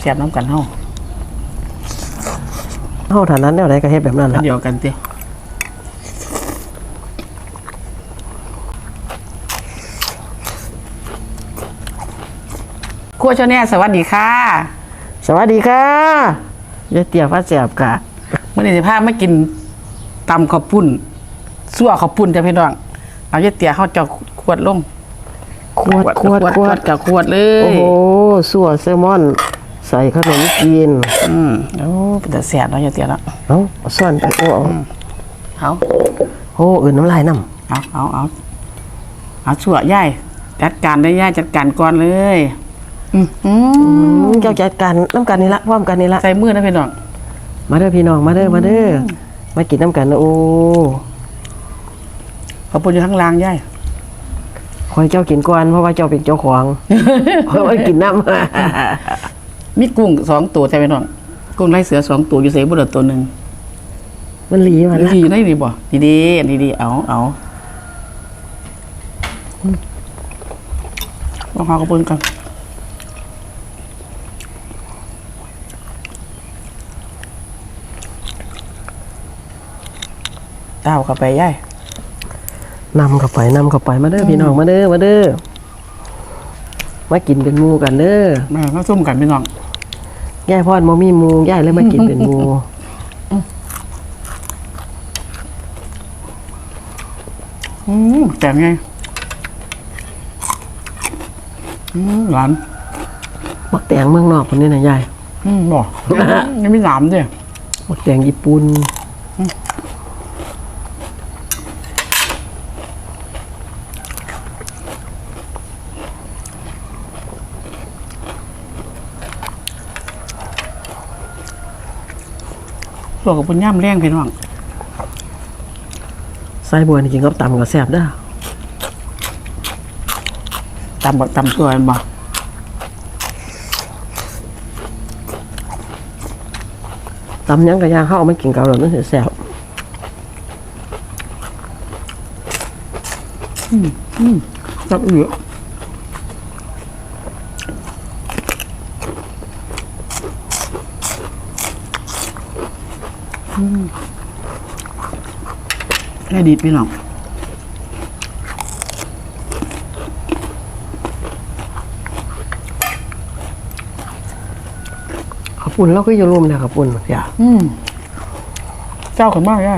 แซ่บๆน้ำกันเฮาเฮาฐานั้นแนวใดก็เฮ็ดแบบนั้นอัล่ะนเดียวกันติครัวเจ้าแน่สวัสดีค่ะสวัสดีค่ะยายเตี๋ยฟ้าแสบกะเมื่อนี้สิพามากินตำข้าวปุ้นซั่วข้าวปุ้นจ้ะพี่น้องเอาเยอะเตี๋ยเขาเจาขวดลงขวดขวดขวดกับขวดเลโอ้ยโหสัวแซลมอน ใส่ขนมจีนอืมโอ้เป็นแต่แสบเนาะเยอะเตี๋ยเนาะเอ้าเอาซ่อนไปโอ้เอาเอาโอ้อื่นน้ำลายน้เอาเอาเอาเอาชั่วย่ายจัดการได้ย่ายจัดการก่อนเลยอืมอืมำอืมเจ้าจัดการน้ำกันนี่ละพร้อมกันนี่ละใส่มือนะพี่น้องมาเด้อพี่น้องมาเด้อมาเด้อมากินน้ำกันนะโอ้ข้าวปุ้นอยู่ข้างล่างย่ายคอยเจ้ากินก่อนเพราะว่าเจ้าเป็นเจ้าของเพราะว่ากินน้ำ มีกุ้งสองตัวใช่ไหมน้องกุ้งไล่เสือสองตัวอยู่เสบุตรตัวหนึ่งมันหลีมันละดีอยู่ในนี่บ่ดีดีดีดีๆเอาเอาลองหากระปุนกันเต้าเข้าไปย่ายนำเข้าไปนำเข้าไปมาเด้อพี่น้องมาเด้อมาเด้อมากินเป็นหมูกันเด้อแม่ก็ซุ่มกันพี่น้อง ยายพอดมมีหมูยายเลยมากินเป็นหมูอืมแต่ไงอืมหวานบักแตงเมืองนอกคนนี้นะยายอืมบ่ยังไม่หนามด้วยบักแตงญี่ปุ่น ลวกกับปุ้นย่ำแรงพี่น้องไส้บัวนี่กินกับตำกับแซ่บเด้อตำกับตำตัวมันบ่ตำหยังกับยางเข้าเอามากินกับเรานั่นสิแซ่บจับอืออืมแค่ดีดพี่น้องขับปุ่นเราก็อย่าลืมนะขับปุ่นอย่าอืมเจ้าขนมากย่า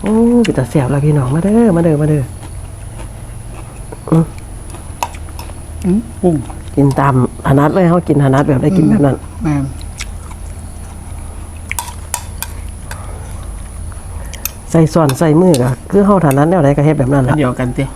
โอ้กินแต่แซ่บแล้วพี่น้องมาเด้อมาเด้อมาเด้ออืมปุ้งกินตามถนัดเลยเขากินถนัดแบบได้กินแบบนั้นแม่ ใส่ส่วนใส่มือก็คือเขาถนัดแนวใดก็เฮ็ดแบบนั้นอันล่ะเดียวกันเตี้ย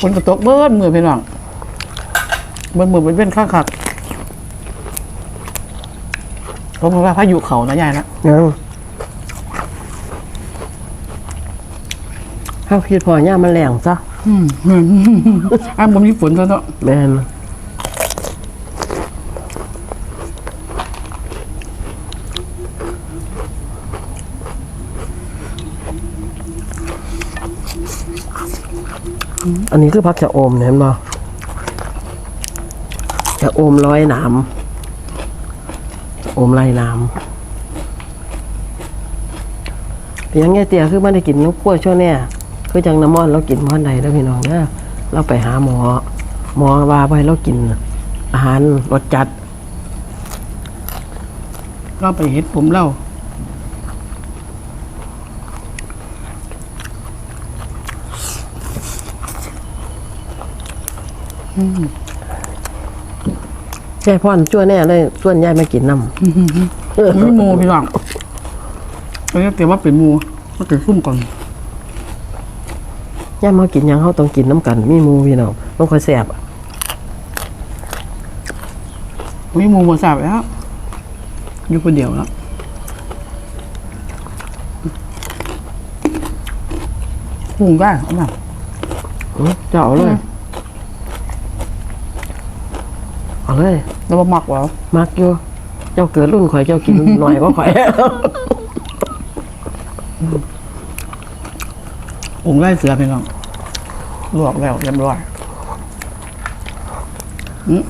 ฝนกระตกเบิ้ลมือพี่น้องเบิ้ลมือเป็นเป็นข้างขัดผมว่าพายุเขานะยายนะเนาะ เขาคิดพอย่ามันแรงซะอืมอ้าวผมมีฝนซะเนาะแม่นอันนี้คือพักจะโอมเนี่ยเห็นบ่จะโอมร้อยหนามโอมไรหนามเพียงแง่เตียคือไม่ได้กินนกขั้วช่วงเนี้ย คือจังน้ำมอนเรากินมอนใดแล้วพี่น้องเด้อเราไปหาหมอ หมอว่าไปเรากินอาหารรสจัด เราไปเห็ดผมเล่าใช่พ่อนชั่วแน่เลยส่วนยายมากินน้ำมีหมูพี่น้องอันนี้เตรียมว่าเป็นหมูมาเกิดซุ่มก่อน ยายมากินหยังเขาต้องกินน้ำกันมีหมูพี่น้องต้องคอยแสบอะมีหมูหมูสับแล้วอยู่คนเดียวแล้วหุงได้เอามาอื้อเจ้าเอาเลยเอาเลยแล้วมาหมักไว้มักอยู่เจ้าเกิดรุ่นข่อยเจ้ากินหน่อยก็ข่อยองค์ไล่เสือพี่น้อง ลวกแล้วเรียบร้อยอืม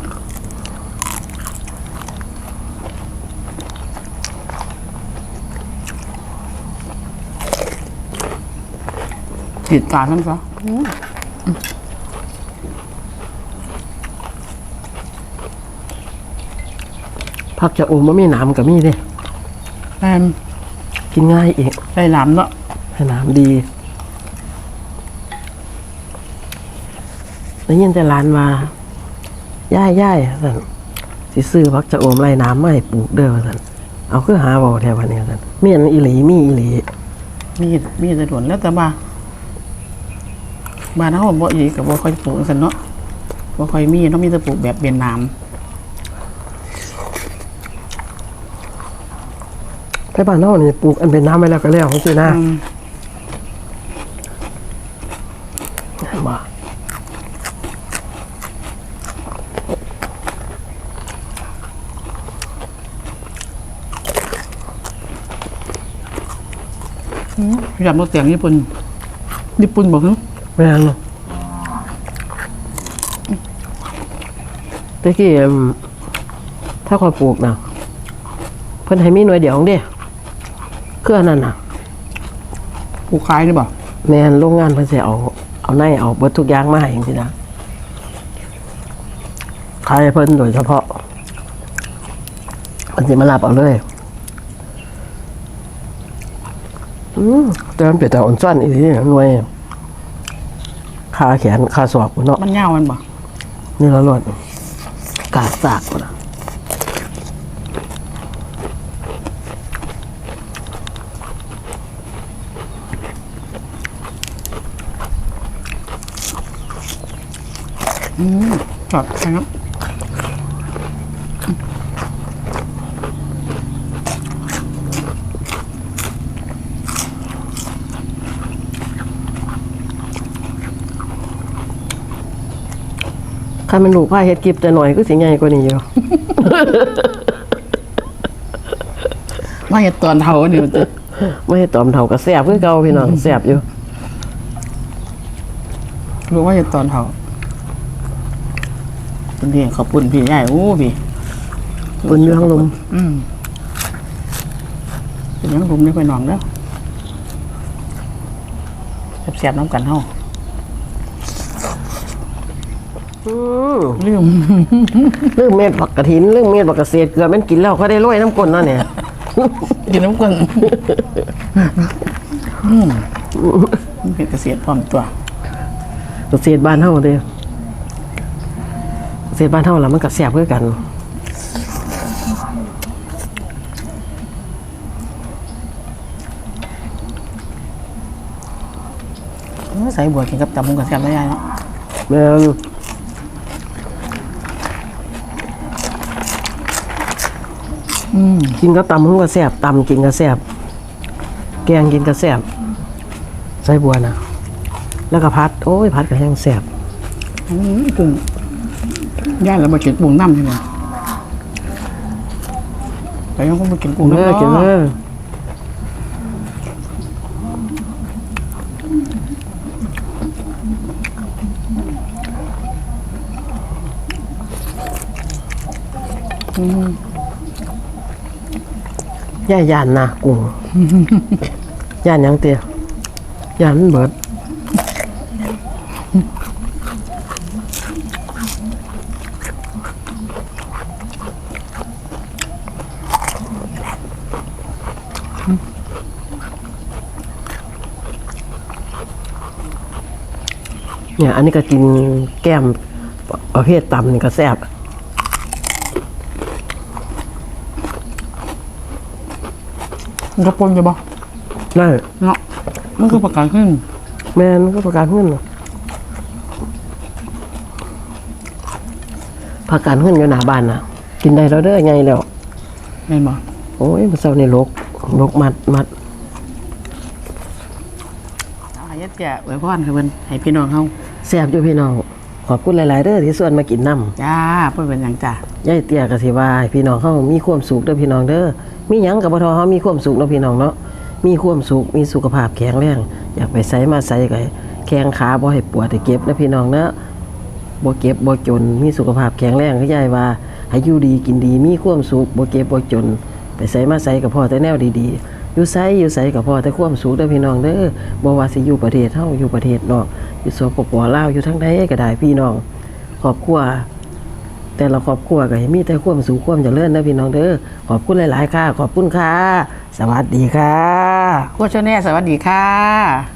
ติดตาทั้งซะผักจะอมมันมีหนามกับมีเด้แม่นกินง่ายอีกใส่น้ำเนาะให้หนามดี ได้ยินแต่ร้านว่าย่ายย่ายสั่นสิซื้อผักจะอมไรน้ำไม่ปลูกเด้อสั่นเอาคือหาบ่แถววันนี้สั่นมีอันอีหลีมีอีหลีมีดมีดจะด่วนแล้วแต่มาบ้านเฮาบ่อีกก็บ่ค่อยปลูกซั่นเนาะบ่ค่อยมีเนาะมีแต่ปลูกแบบเวียดนามไปบ้านเฮานี่ปลูกอันเป็นน้ำไว้แล้วก็แล้วสินะอืมบ่ อยากมาแต่งญี่ปุ่นญี่ปุ่นบอกเนาะแม่นตะกี้อืมถ้าคอยปลูกนะเพิ่นให้มีหน่วยเดียวของเด้คืออันนั้นน่ะปลูกขายนี่บ่แม่นโรงงานเพิ่นสิเอาเอาในเอาเบิดทุกอย่างมาให้จังซี่นะขายให้เพิ่นโดยเฉพาะเพิ่นสิมารับเอาเลย อืม แต่มันเป็นแต่อ่อนซ้อนอีหลีหน่วยขาแขนขาศอกพุ่นเนาะมันยาวมันบ่นี่ละหลดกาดสากพุ่นน่ะจอดครับ คันมันลูกผ้าเฮ็ดกิบแต่หน่อยก็สิใหญ่กว่านี้อยู่ ว่าเห็ดตอนเท่านี่มันจะไม่ให้ตอมเท่ากับแซ่บคือเก่าพี่น้องแซ่บอยู่ รู้ว่าเห็ดตอนเท่าเป็นที่ขอบคุณพี่ใหญ่โอ้พี่บนเรื่องลม อืมเป็นยังผมนี่ไปหนองแล้วแซ่บๆน้ำกันเฮา อืมลืมเรื่องเม็ดผักกระถินเรื่องเม็ดผักกระเศษเกลือมันกินแล้วเขาได้รวยน้ำก้นนั่นเนี่ยกินน้ำกันอืมมันเป็นเกษตรพร้อมตัวเกษตรบ้านเฮาเด้อเกษตรบ้านเฮาแล้วมันก็แซ่บคือกันใส่บัวกินกับตำมุงกับแซ่บได้เนาะ แม่น กินก็ตำมันก็แซ่บตำกินก็แซ่บแกงกินก็แซ่บใส่บัวนะแล้วก็พัด โอ้ย พัดก็แห้งแซ่บอืมปรุงย่านแล้วมากินปรุงน้ำใช่ไหมแต่ยังก็มากินปรุงเอน้ำอกินเนาะเอออ ย่าย่านนะกุ้งย่านหยังเตียย่านมันเบิดเนี่ย อันนี้ก็กินแก้มประเภทตำนี่ก็แซ่บ มันก็ปนจะบ่ได้เนาะมันก็ประกาศขึ้น แม่นก็ประกันเงินน่ะประกันเงินอยู่หน้าบ้านน่ะกินได้แล้วเด้อไงแล้วเห็นบ่โอ้ยมันเศร้าในโลกโลกมัดมัดเอาให้แก่ไว้พ่อนค่ะเพิ่นให้พี่น้องเฮาแซ่บอยู่พี่น้องขอบคุณหลาย ๆเด้อที่ส่วนมากินน้ำจ้าเพิ่นเป็นหยังจ้ายายเตี้ยก็สิว่าให้พี่น้องเฮามีความสุขเด้อพี่น้องเด้อ มีหยังก็บ่ทอเฮามีความสุขเนาะพี่น้องเนาะมีความสุขมีสุขภาพแข็งแรงอยากไปไสมาไสก็ให้แข้งขาบ่ให้ปวดให้เก็บนะพี่น้องเนาะบ่เก็บบ่จนมีสุขภาพแข็งแรงคือยายว่าให้อยู่ดีกินดีมีความสุขบ่เก็บบ่จน ไปไสมาไสก็พอแต่แนวดีๆอยู่ไสอยู่ไสก็พอแต่ความสุขเด้อพี่น้องเด้อบ่ว่าสิอยู่ประเทศเฮาอยู่ประเทศนอกอยู่สปปลาวอยู่ทางใดก็ได้พี่น้องครอบครัว แต่ละครอบครัวก็ให้มีแต่ความสุขความเจริญนะพี่น้องเด้อขอบคุณหลาย ๆ ค่ะ ขอบคุณค่ะ สวัสดีค่ะคชาแน่สวัสดีค่ะ